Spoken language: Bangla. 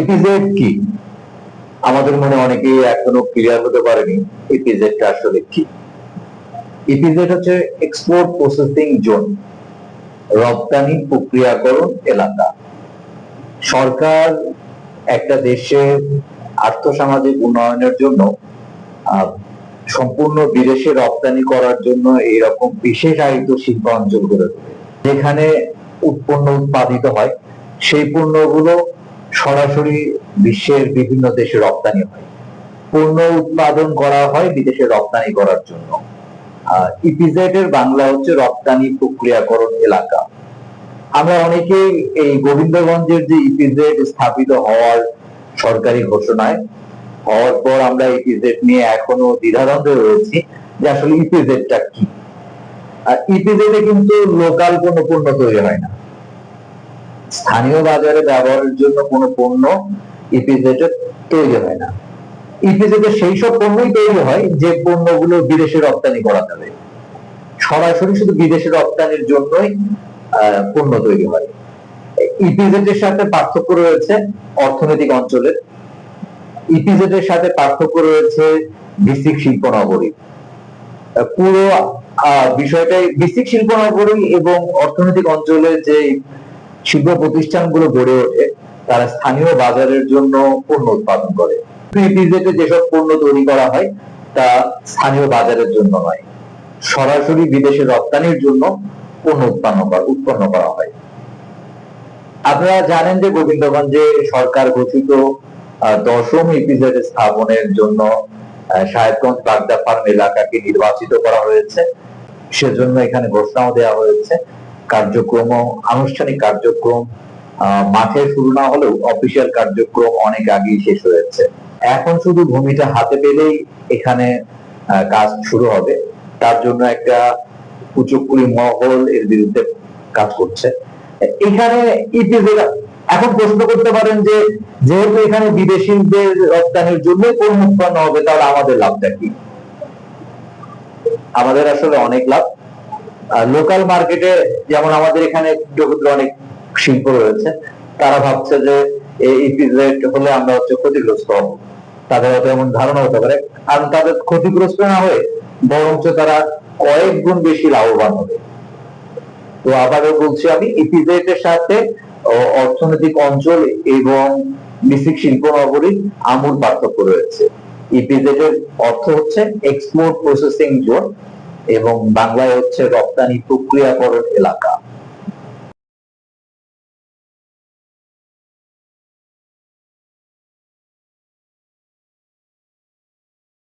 ইপিজেড কি? আমাদের মনে অনেকেই এখনও ক্লিয়ার হতে পারেনি ইপিজেডটা আসলে কি? ইপিজেড হচ্ছে এক্সপোর্ট প্রসেসিং জোন, রপ্তানি প্রক্রিয়াকরণ এলাকা। সরকার একটা দেশের আর্থসামাজিক উন্নয়নের জন্য সম্পূর্ণ বিদেশে রপ্তানি করার জন্য এইরকম বিশেষায়িত শিল্পাঞ্চল গড়ে তোলে। যেখানে উৎপন্ন উৎপাদিত হয়, সেই পণ্যগুলো সরাসরি বিশ্বের বিভিন্ন দেশে রপ্তানি হয়। পণ্য উৎপাদন করা হয় বিদেশে রপ্তানি করার জন্য। ইপিজেড এর বাংলা হচ্ছে রপ্তানি প্রক্রিয়াকরণ এলাকা। আমরা অনেকেই এই গোবিন্দগঞ্জের যে ইপিজেড স্থাপিত হওয়ার সরকারি ঘোষণায়, হওয়ার পর আমরা ইপিজেড নিয়ে এখনও দ্বিধাদ্বন্দ্বে রয়েছি যে আসলে ইপিজেডটা কি। আর ইপিজেড কিন্তু লোকাল কোনো পণ্য তৈরি হয় না। স্থানীয় বাজারে ব্যবহারের জন্য কোনো পণ্য ইপিজেড এ তৈরি হয় না। ইপিজেড এ সেই সব পণ্যই তৈরি হয় যে পণ্যগুলো বিদেশে রপ্তানি করা যাবে। সরাসরি শুধু বিদেশে রপ্তানির জন্যই পণ্য তৈরি হয়। ইপিজেড এর সাথে পার্থক্য রয়েছে অর্থনৈতিক অঞ্চলের ইপিজেড এর সাথে পার্থক্য রয়েছে বিসিক শিল্প নগরী। পুরো বিষয়টাই বিসিক শিল্প নগরী এবং অর্থনৈতিক অঞ্চলে যে শিল্প প্রতিষ্ঠানগুলো গড়ে ওঠে তারা স্থানীয় বাজারের জন্য পণ্য উৎপাদন করে। ইপিজেডে যেসব পণ্য তৈরি করা হয় তা স্থানীয় বাজারের জন্য নয়। সরাসরি বিদেশে রপ্তানির জন্য পণ্য উৎপন্ন উৎপন্ন করা হয়। আপনারা জানেন যে গোবিন্দগঞ্জে সরকার আহ, দশম ইপিজেড স্থাপনের জন্য সাহেবগঞ্জ বাগদা ফার্ম এলাকাকে নির্বাচিত করা হয়েছে। সেজন্য এখানে ঘোষণাও দেওয়া হয়েছে। কার্যক্রম, আনুষ্ঠানিক কার্যক্রম মাঠে শুরু না হলেও অফিসিয়াল কার্যক্রম অনেক আগেই শেষ হয়েছে। এখন শুধু ভূমিটা হাতে পেলেই এখানে কাজ শুরু হবে। তার জন্য একটা কুচুকুলি মহল এর বিরুদ্ধে কাজ করছে। এখানে এখন প্রশ্ন করতে পারেন যে, যেহেতু এখানে বিদেশিদের রপ্তানির জন্য পণ্য উৎপন্ন হবে, তাহলে আমাদের লাভটা কি? আমাদের আসলে অনেক লাভ। লোকাল মার্কেটে যেমন আমাদের এখানে ক্ষুদ্র অনেক শিল্প রয়েছে, তারা ভাবছে যে এই ইপিজেড হলে আমরা হচ্ছে ক্ষতিগ্রস্ত হব। তাদের হয়তো এমন ধারণা হতে পারে, কারণ তাদের ক্ষতিগ্রস্ত না হয়ে বরঞ্চ তারা কয়েক গুণ বেশি লাভবান হবে। তো আবারও বলছি আমি ইপিজেড এর সাথে অর্থনৈতিক অঞ্চল এবং বিসিক শিল্প নগরীর আমূল পার্থক্য রয়েছে। ইপিজেড এর অর্থ হচ্ছে এক্সপোর্ট প্রসেসিং জোন এবং বাংলায় হচ্ছে রপ্তানি প্রক্রিয়াকরণ এলাকা।